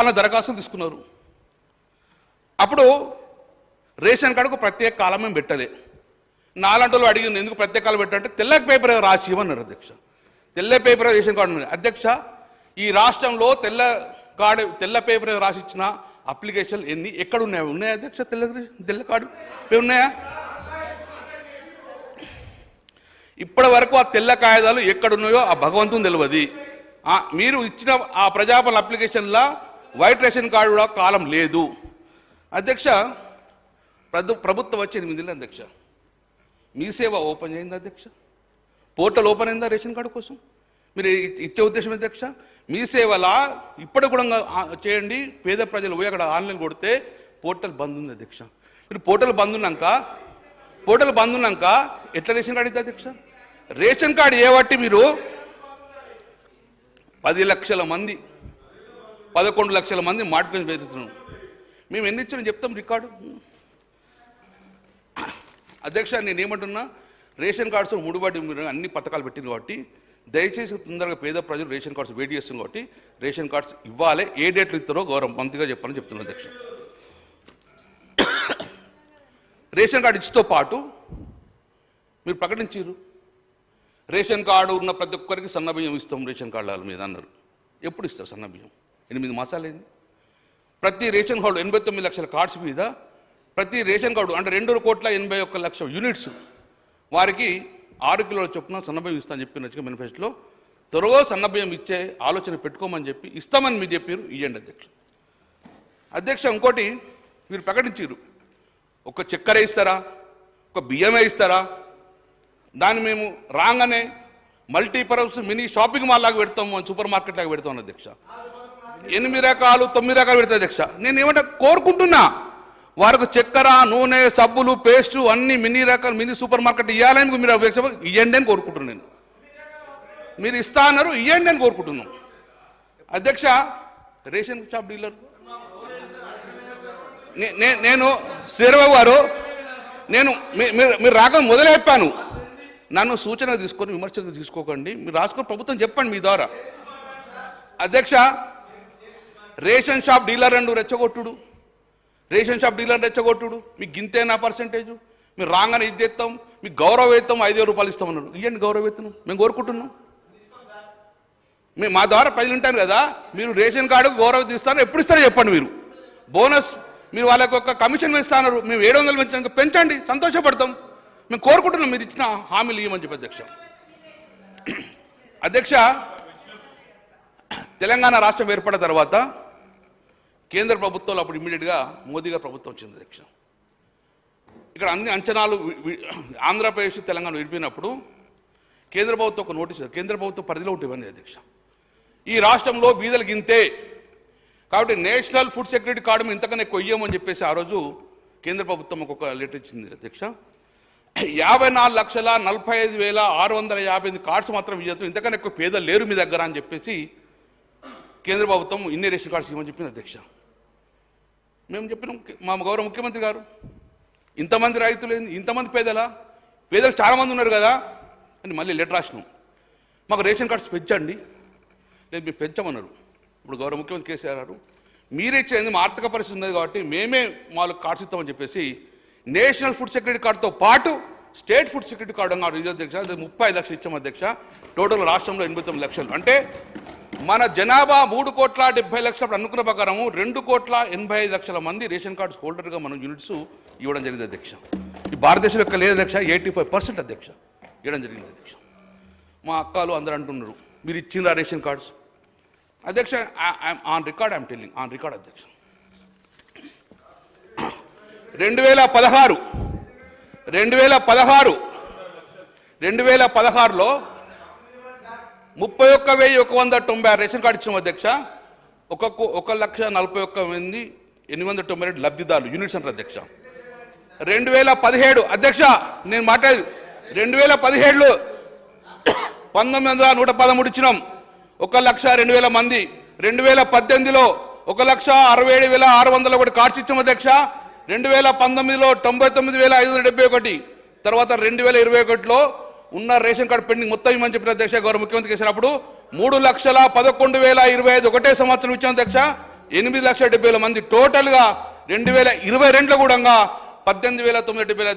వాళ్ళ దరఖాస్తులు తీసుకున్నారు. అప్పుడు రేషన్ కార్డుకు ప్రత్యేక కాలం మేము పెట్టలే. నాలంటి అడిగింది ఎందుకు ప్రత్యేక కాలం పెట్టాలంటే తెల్ల పేపర్ రాసి ఇవ్వన్నారు అధ్యక్ష. తెల్ల పేపర్ రేషన్ కార్డు ఉంది అధ్యక్ష ఈ రాష్ట్రంలో తెల్ల కార్డు తెల్ల పేపర్ రాసి ఇచ్చిన అప్లికేషన్ ఎన్ని ఎక్కడ ఉన్నాయి ఉన్నాయా అధ్యక్ష తెల్ల తెల్ల కార్డు? ఉన్నాయా? ఇప్పటి వరకు ఆ తెల్ల కాగితాలు ఎక్కడున్నాయో ఆ భగవంతుని తెలియదు మీరు ఇచ్చిన ఆ ప్రజాపాలన అప్లికేషన్లా వైట్ రేషన్ కార్డు కూడా కాలం లేదు. అధ్యక్ష ప్రభు ప్రభుత్వం వచ్చి ఎనిమిది నెలలు అధ్యక్ష. మీ సేవ ఓపెన్ అయింది అధ్యక్ష? పోర్టల్ ఓపెన్ అయిందా రేషన్ కార్డు కోసం? మీరు ఇచ్చే ఉద్దేశం అధ్యక్ష? మీ సేవలా? ఇప్పటి కూడా చేయండి. పేద ప్రజలు పోయి అక్కడ ఆన్లైన్ కొడితే పోర్టల్ బంద్ ఉంది అధ్యక్ష. మీరు పోర్టల్ బంద్ ఉన్నాక పోర్టల్ బంద్ ఉన్నాక ఎట్లా రేషన్ కార్డు ఇద్దా అధ్యక్ష? రేషన్ కార్డు ఏ బట్టి మీరు? పది లక్షల మంది పదకొండు లక్షల మంది మాటిపోయి పెరుగుతున్నాం మేము ఎన్ని ఇచ్చినా చెప్తాం రికార్డు. అధ్యక్ష నేను ఏమంటున్నా రేషన్ కార్డ్స్ ముడిపడి మీరు అన్ని పథకాలు పెట్టింది కాబట్టి దయచేసి తొందరగా పేద ప్రజలు రేషన్ కార్డ్స్ వేడి చేస్తుంది కాబట్టి రేషన్ కార్డ్స్ ఇవ్వాలి. ఏ డేట్లు ఇస్తారో గౌరవం మంత్రిగా చెప్పాలని చెప్తున్నాను అధ్యక్ష. రేషన్ కార్డు ఇచ్చితో పాటు మీరు ప్రకటించారు రేషన్ కార్డు ఉన్న ప్రతి ఒక్కరికి సన్నబియ్యం ఇస్తాం రేషన్ కార్డుల మీద అన్నారు. ఎప్పుడు ఇస్తారు సన్నబియ్యం ఎనిమిది మాసాలైంది ప్రతి రేషన్ కార్డు ఎనభై తొమ్మిది లక్షల కార్డ్స్ మీద ప్రతి రేషన్ కార్డు అంటే రెండు కోట్ల ఎనభై ఒక్క లక్ష యూనిట్స్ వారికి ఆరు కిలోల చొప్పున సన్నబియ్యం ఇస్తామని నచ్చిన మేనిఫెస్టోలో త్వరగా సన్నభయం ఇచ్చే ఆలోచన పెట్టుకోమని చెప్పి ఇస్తామని మీరు చెప్పారు ఇవ్వండి అధ్యక్ష అధ్యక్ష ఇంకోటి మీరు ప్రకటించారు ఒక చక్కెర ఇస్తారా? ఒక బియ్యమే ఇస్తారా? దాన్ని మేము రాగానే మల్టీపర్పస్ మినీ షాపింగ్ మాల్ లాగా పెడతాము అని సూపర్ మార్కెట్ లాగా పెడతాం అధ్యక్ష. ఎనిమిది రకాలు తొమ్మిది రకాలు పెడతాయి అధ్యక్ష. నేను ఏమంటే కోరుకుంటున్నా వారికి చక్కెర నూనె సబ్బులు పేస్టు అన్ని మినీ రకాలు మినీ సూపర్ మార్కెట్ ఇవ్వాలని మీరు అపేక్ష ఇవ్వండి అని కోరుకుంటున్నాను నేను. మీరు ఇస్తా అన్నారు ఇవ్వండి అని కోరుకుంటున్నాం అధ్యక్ష రేషన్ షాప్ డీలర్? నే- నేను శ్రీరావు గారు నేను మీ- మీరు మీరు మొదలు మొదలెప్పాను నన్ను సూచన తీసుకొని విమర్శలు తీసుకోకండి. మీరు రాసుకొని ప్రభుత్వం చెప్పండి మీ ద్వారా. అధ్యక్ష రేషన్ షాప్ డీలర్ అండు రెచ్చగొట్టుడు. రేషన్ షాప్ డీలర్ రెచ్చగొట్టుడు. మీకు గింతేనా పర్సంటేజ్. మీరు రాగానే ఇది తెస్తాం మీకు గౌరవ ఐదు వేల రూపాయలు ఇస్తామన్నారు ఇవ్వండి గౌరవ మేము కోరుకుంటున్నాం. మేము మా ద్వారా ప్రజలు ఉంటారు కదా మీరు రేషన్ కార్డు గౌరవ తీస్తాను ఎప్పుడు ఇస్తారో చెప్పండి మీరు. బోనస్ మీరు వాళ్ళకి ఒక కమిషన్ ఇస్తాన్నారు మేము ఏడు వందలు పెంచాక పెంచండి సంతోషపడతాం. మేము కోరుకుంటున్నాం మీరు ఇచ్చిన హామీలు ఇవ్వమని చెప్పి అధ్యక్ష. అధ్యక్ష తెలంగాణ రాష్ట్రం ఏర్పడిన తర్వాత కేంద్ర ప్రభుత్వంలో అప్పుడు ఇమ్మీడియట్గా మోదీ గారి ప్రభుత్వం వచ్చింది అధ్యక్ష ఇక్కడ అన్ని అంచనాలు ఆంధ్రప్రదేశ్ తెలంగాణ విడిపోయినప్పుడు కేంద్ర ప్రభుత్వం ఒక నోటీస్ కేంద్ర ప్రభుత్వం పరిధిలో ఉంటుంది అధ్యక్ష. ఈ రాష్ట్రంలో బీదలు గింతే. కాబట్టి నేషనల్ ఫుడ్ సెక్యూరిటీ కార్డు మేము ఇంతకన్నా ఎక్కువ ఇయ్యమని చెప్పేసి ఆ రోజు కేంద్ర ప్రభుత్వం ఒక లెటర్ ఇచ్చింది అధ్యక్ష. యాభై నాలుగు లక్షల నలభై ఐదు వేల ఆరు వందల యాభై ఎనిమిది కార్డ్స్ మాత్రం ఇవ్వద్దు ఇంతకన్నా ఎక్కువ పేదలు లేరు మీ దగ్గర అని చెప్పేసి కేంద్ర ప్రభుత్వం ఇన్ని రేషన్ కార్డ్స్ ఇవ్వమని చెప్పింది అధ్యక్ష. మేము చెప్పినాం మా గౌరవ ముఖ్యమంత్రి గారు. ఇంతమంది రైతులు ఇంతమంది పేదలా? పేదలు చాలామంది ఉన్నారు కదా? అని మళ్ళీ లెటర్ రాసినాం. మాకు రేషన్ కార్డ్స్ పెంచండి. లేదు మీరు పెంచమన్నారు. ఇప్పుడు గౌరవ ముఖ్యమంత్రి కేసీఆర్ గారు మీరే చేయండి మా ఆర్థిక పరిస్థితి ఉన్నది కాబట్టి మేమే వాళ్ళకి కార్డ్స్ ఇస్తామని చెప్పేసి నేషనల్ ఫుడ్ సెక్యూరిటీ కార్డుతో పాటు స్టేట్ ఫుడ్ సెక్యూరిటీ కార్డు అన్నారు. అధ్యక్ష ముప్పై లక్షలు ఇచ్చాం అధ్యక్ష. టోటల్ రాష్ట్రంలో ఎనభై తొమ్మిది లక్షలు. అంటే మన జనాభా మూడు కోట్ల డెబ్బై లక్షల అనుకున్న ప్రకారము రెండు కోట్ల ఎనభై ఐదు లక్షల మంది రేషన్ కార్డ్స్ హోల్డర్గా మనం యూనిట్స్ ఇవ్వడం జరిగింది అధ్యక్ష. ఈ భారతదేశం యొక్క లేదు అధ్యక్ష ఎయిటీ ఫైవ్ పర్సెంట్ అధ్యక్ష ఇవ్వడం జరిగింది అధ్యక్ష. మా అక్కలు అందరూ అంటున్నారు మీరు ఇచ్చిన రేషన్ కార్డ్స్? అధ్యక్ష on record I'm telling on record అధ్యక్ష. రెండు వేల పదహారు రెండు వేల పదహారు రెండు వేల పదహారులో ముప్పై ఒక్క వెయ్యి ఒక వంద తొంభై ఆరు రేషన్ కార్డు ఇచ్చాము అధ్యక్ష. ఒక ఒక లక్ష నలభై ఒక్క మంది ఎనిమిది వందల తొంభై రెండు లబ్ధిదారులు యూనిట్ సెంటర్ అధ్యక్ష. రెండు వేల పదిహేడు అధ్యక్ష నేను మాట్లాడి రెండు వేల పదిహేడులో పంతొమ్మిది వందల నూట పదమూడు ఇచ్చినాం. ఒక లక్ష రెండు వేల మంది. రెండు వేల పద్దెనిమిదిలో ఒక లక్ష అరవై ఏడు వేల ఆరు వందల ఒకటి కార్డ్స్ ఇచ్చాం అధ్యక్ష. రెండు వేల పంతొమ్మిదిలో తొంభై తొమ్మిది వేల ఐదు వందల డెబ్బై ఒకటి. తర్వాత రెండు వేల ఇరవై ఒకటిలో ఉన్న రేషన్ కార్డు పెండింగ్ మొత్తం ఇవ్వమని చెప్పిన అధ్యక్ష గౌరవ ముఖ్యమంత్రి చేసినప్పుడు మూడు లక్షల పదకొండు వేల ఇరవై ఐదు ఒకటే సంవత్సరం ఇచ్చిన అధ్యక్ష. ఎనిమిది లక్షల డెబ్బై వేల మంది టోటల్గా రెండు వేల ఇరవై రెండులో కూడా పద్దెనిమిది వేల తొమ్మిది డెబ్బై